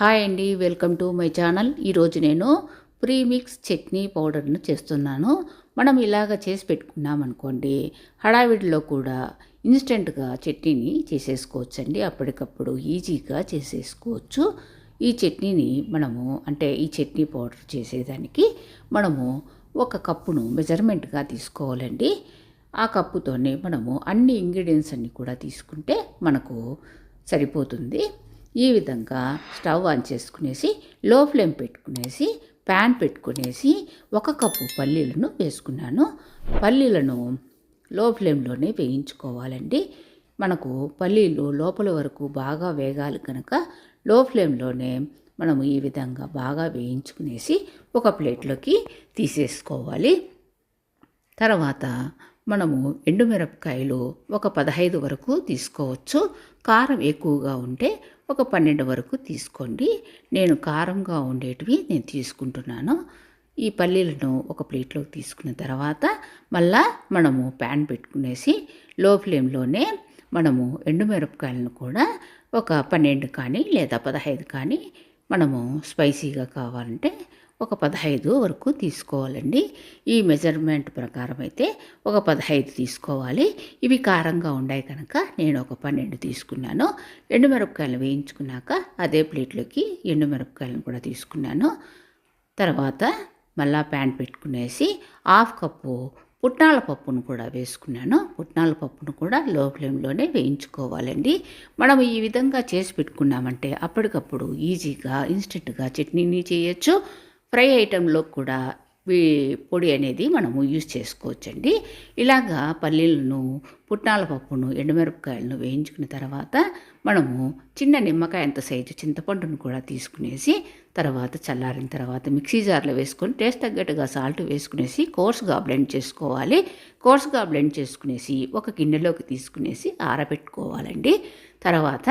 Hi అండి welcome to my channel. ఈరోజు నేను ప్రీమిక్స్ చట్నీ పౌడర్ను చేస్తున్నాను. మనం ఇలాగ చేసి పెట్టుకున్నామనుకోండి హడావిడిలో కూడా ఇన్స్టెంట్గా చట్నీని చేసేసుకోవచ్చండి. అప్పటికప్పుడు ఈజీగా చేసేసుకోవచ్చు. ఈ చట్నీని మనము అంటే ఈ చట్నీ పౌడర్ చేసేదానికి మనము ఒక కప్పును మెజర్మెంట్గా తీసుకోవాలండి. ఆ కప్పుతోనే మనము అన్ని ఇంగ్రీడియంట్స్ అన్నీ కూడా తీసుకుంటే మనకు సరిపోతుంది. ఈ విధంగా స్టవ్ ఆన్ చేసుకునేసి లో ఫ్లేమ్ పెట్టుకునేసి ప్యాన్ పెట్టుకునేసి ఒక కప్పు పల్లీలను వేసుకున్నాను. పల్లీలను లో ఫ్లేమ్లోనే వేయించుకోవాలండి. మనకు పల్లీలు లోపల వరకు బాగా వేగాలి కనుక లో ఫ్లేమ్లోనే మనము ఈ విధంగా బాగా వేయించుకునేసి ఒక ప్లేట్లోకి తీసేసుకోవాలి. తర్వాత మనము ఎండుమిరపకాయలు ఒక పదహైదు వరకు తీసుకోవచ్చు. కారం ఎక్కువగా ఉంటే ఒక పన్నెండు వరకు తీసుకోండి. నేను కారంగా ఉండేటివి నేను తీసుకుంటున్నాను. ఈ పల్లీలను ఒక ప్లేట్లోకి తీసుకున్న తర్వాత మళ్ళా మనము ప్యాన్ పెట్టుకునేసి లో ఫ్లేమ్లోనే మనము ఎండుమిరపకాయలను కూడా ఒక పన్నెండు కానీ లేదా పదహైదు కానీ మనము స్పైసీగా కావాలంటే ఒక పదహైదు వరకు తీసుకోవాలండి. ఈ మెజర్మెంట్ ప్రకారం అయితే ఒక పదహైదు తీసుకోవాలి. ఇవి కారంగా ఉన్నాయి కనుక నేను ఒక పన్నెండు తీసుకున్నాను. ఎండుమిరపకాయలు వేయించుకున్నాక అదే ప్లేట్లోకి ఎండుమిరపకాయలను కూడా తీసుకున్నాను. తర్వాత మళ్ళా ప్యాన్ పెట్టుకునేసి హాఫ్ కప్పు పుట్నాల పప్పును కూడా వేసుకున్నాను. పుట్నాల పప్పును కూడా లో ఫ్లేమ్లోనే వేయించుకోవాలండి. మనం ఈ విధంగా చేసి పెట్టుకున్నామంటే అప్పటికప్పుడు ఈజీగా ఇన్స్టెంట్గా చట్నీని చేయొచ్చు. ఫ్రై ఐటెంలో కూడా పొడి అనేది మనము యూజ్ చేసుకోవచ్చండి. ఇలాగా పల్లీలను పుట్నాల పప్పును ఎండుమిరపకాయలను వేయించుకున్న తర్వాత మనము చిన్న నిమ్మకాయ అంత సైజు చింతపండును కూడా తీసుకునేసి తర్వాత చల్లారిన తర్వాత మిక్సీ జార్లో వేసుకొని టేస్ట్ తగ్గట్టుగా సాల్ట్ వేసుకునేసి కోర్స్గా బ్లెండ్ చేసుకోవాలి. కోర్స్గా బ్లెండ్ చేసుకునేసి ఒక గిన్నెలోకి తీసుకునేసి ఆరబెట్టుకోవాలండి. తర్వాత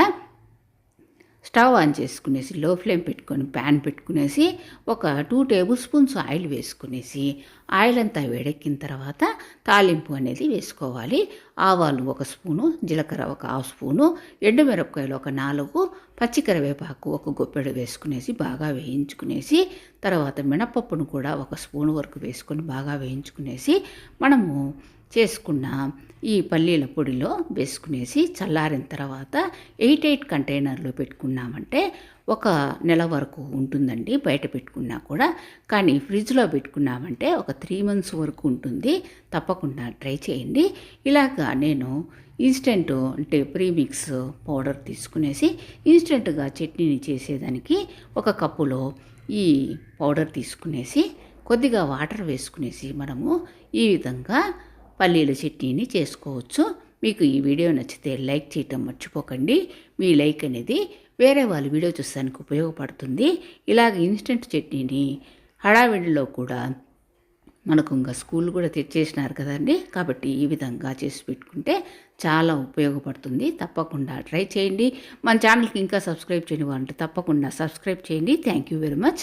స్టవ్ ఆన్ చేసుకునేసి లో ఫ్లేమ్ పెట్టుకొని ప్యాన్ పెట్టుకునేసి ఒక టూ టేబుల్ స్పూన్స్ ఆయిల్ వేసుకునేసి ఆయిల్ అంతా వేడెక్కిన తర్వాత తాలింపు అనేది వేసుకోవాలి. ఆవాలు ఒక స్పూను జీలకర్ర ఒక హాఫ్ స్పూను ఎండుమిరపకాయలు ఒక నాలుగు పచ్చికరివేపాకు ఒక గొప్పెడు వేసుకునేసి బాగా వేయించుకునేసి తర్వాత మినపప్పును కూడా ఒక స్పూన్ వరకు వేసుకొని బాగా వేయించుకునేసి మనము చేసుకున్న. ఈ పల్లీల పొడిలో వేసుకునేసి చల్లారిన తర్వాత ఎయిట్ ఎయిట్ కంటైనర్లో పెట్టుకున్నామంటే ఒక నెల వరకు ఉంటుందండి బయట పెట్టుకున్నా కూడా. కానీ ఫ్రిడ్జ్లో పెట్టుకున్నామంటే ఒక త్రీ మంత్స్ వరకు ఉంటుంది. తప్పకుండా ట్రై చేయండి. ఇలాగా నేను ఇన్స్టెంట్ అంటే ప్రీమిక్స్ పౌడర్ తీసుకునేసి ఇన్స్టెంట్గా చట్నీని చేసేదానికి ఒక కప్పులో ఈ పౌడర్ తీసుకునేసి కొద్దిగా వాటర్ వేసుకునేసి మనము ఈ విధంగా పల్లీల చట్నీని చేసుకోవచ్చు. మీకు ఈ వీడియో నచ్చితే లైక్ చేయటం మర్చిపోకండి. మీ లైక్ అనేది వేరే వాళ్ళ వీడియో చూసానికి ఉపయోగపడుతుంది. ఇలాగ ఇన్స్టెంట్ చట్నీని హడావిడిలో కూడా మనకు ఇంకా స్కూల్ కూడా తెచ్చేసినారు కదండి. కాబట్టి ఈ విధంగా చేసి పెట్టుకుంటే చాలా ఉపయోగపడుతుంది. తప్పకుండా ట్రై చేయండి. మన ఛానల్కి ఇంకా సబ్స్క్రైబ్ చేయని వాళ్ళంటే తప్పకుండా సబ్స్క్రైబ్ చేయండి. Thank you very much.